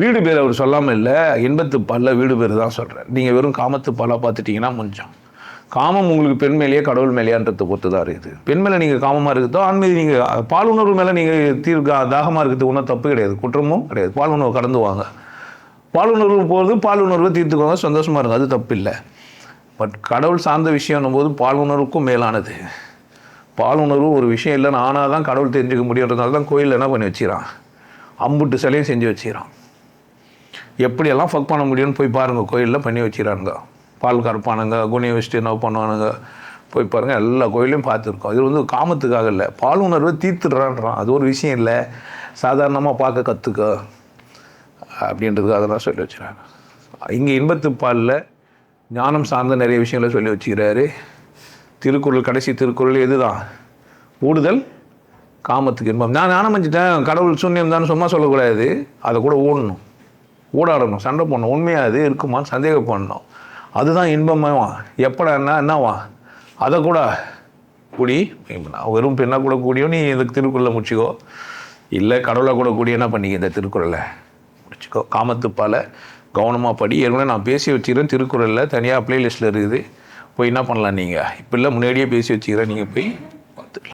வீடு பேர் அவர் சொல்லாமல் இல்லை எண்பத்து பல்ல வீடு பேர் தான் சொல்கிறார் நீங்கள் வெறும் காமத்து பல்லாக பார்த்துட்டிங்கன்னா முடிஞ்சோம். காமம் உங்களுக்கு பெண் மேலேயே கடவுள் மேலேயான்றத பொறுத்து தான் இருக்குது. பெண் மேலே நீங்கள் காமமாக இருக்குதோ ஆண் நீங்கள் பால் உணர்வு மேலே நீங்கள் தீர்க்க தாகமாக இருக்கிறது ஒன்றும் தப்பு கிடையாது. குற்றமும் கிடையாது. பால் உணர்வு கடந்து வாங்க. பால் உணர்வு போகிறது பால் உணர்வை தீர்த்துக்கோங்க சந்தோஷமாக இருக்கும் அது தப்பு இல்லை. பட் கடவுள் சார்ந்த விஷயம்னும் போது பால் உணர்வுக்கும் மேலானது. பால் உணர்வு ஒரு விஷயம் இல்லைன்னு ஆனால் தான் கடவுள் தெரிஞ்சுக்க முடியுன்றதுனால தான் கோயிலில் என்ன பண்ணி வச்சுக்கிறான்? அம்புட்டு சிலையும் செஞ்சு வச்சுக்கிறான். எப்படியெல்லாம் ஃபக் பண்ண முடியும்னு போய் பாருங்கள் கோயிலில் பண்ணி வச்சுக்கிறானுங்க. பால் கறப்பானுங்க குனிய வச்சுட்டு என்ன பண்ணுவானுங்க. போய் பாருங்கள் எல்லா கோயிலையும் பார்த்துருக்கோம். இது வந்து காமத்துக்காக இல்லை. பால் உணர்வை தீர்த்துடுறான்றான். அது ஒரு விஷயம் இல்லை. சாதாரணமாக பார்க்க கற்றுக்க அப்படின்றதுக்காக தான் சொல்லி வச்சுறாங்க இங்கே இன்பத்து பாலில் ஞானம் சார்ந்த நிறைய விஷயங்களை சொல்லி வச்சுக்கிறாரு. திருக்குறள் கடைசி திருக்குறள் இதுதான் ஊடுதல் காமத்துக்கு இன்பம். நான் ஞானம் வச்சுட்டேன் கடவுள் சூன்யம் தான். சும்மா சொல்லக்கூடாது. அதை கூட ஓடணும் ஊடாடணும் சண்டை போடணும். உண்மையாக அது இருக்குமான்னு சந்தேகம் பண்ணணும் அதுதான் இன்பமாவா எப்படா என்ன என்னவா அதை கூட கூடி நான் வெறும் பெண்ணாக கூட கூடியோ நீ இந்த திருக்குறளை முடிச்சுக்கோ. இல்லை கடவுளை கூட கூடிய என்ன பண்ணிக்க இந்த திருக்குறளை? முடிச்சிக்கோ. காமத்துப்பால் கவனமாக படி. ஏற்கனவே நான் பேசி வச்சுக்கிறேன் திருக்குறளில் தனியாக ப்ளேலிஸ்ட்டில் இருக்குது. போய் என்ன பண்ணலாம் நீங்கள் இப்போ இல்லை முன்னாடியே பேசி வச்சுக்கிறேன். நீங்கள் போய்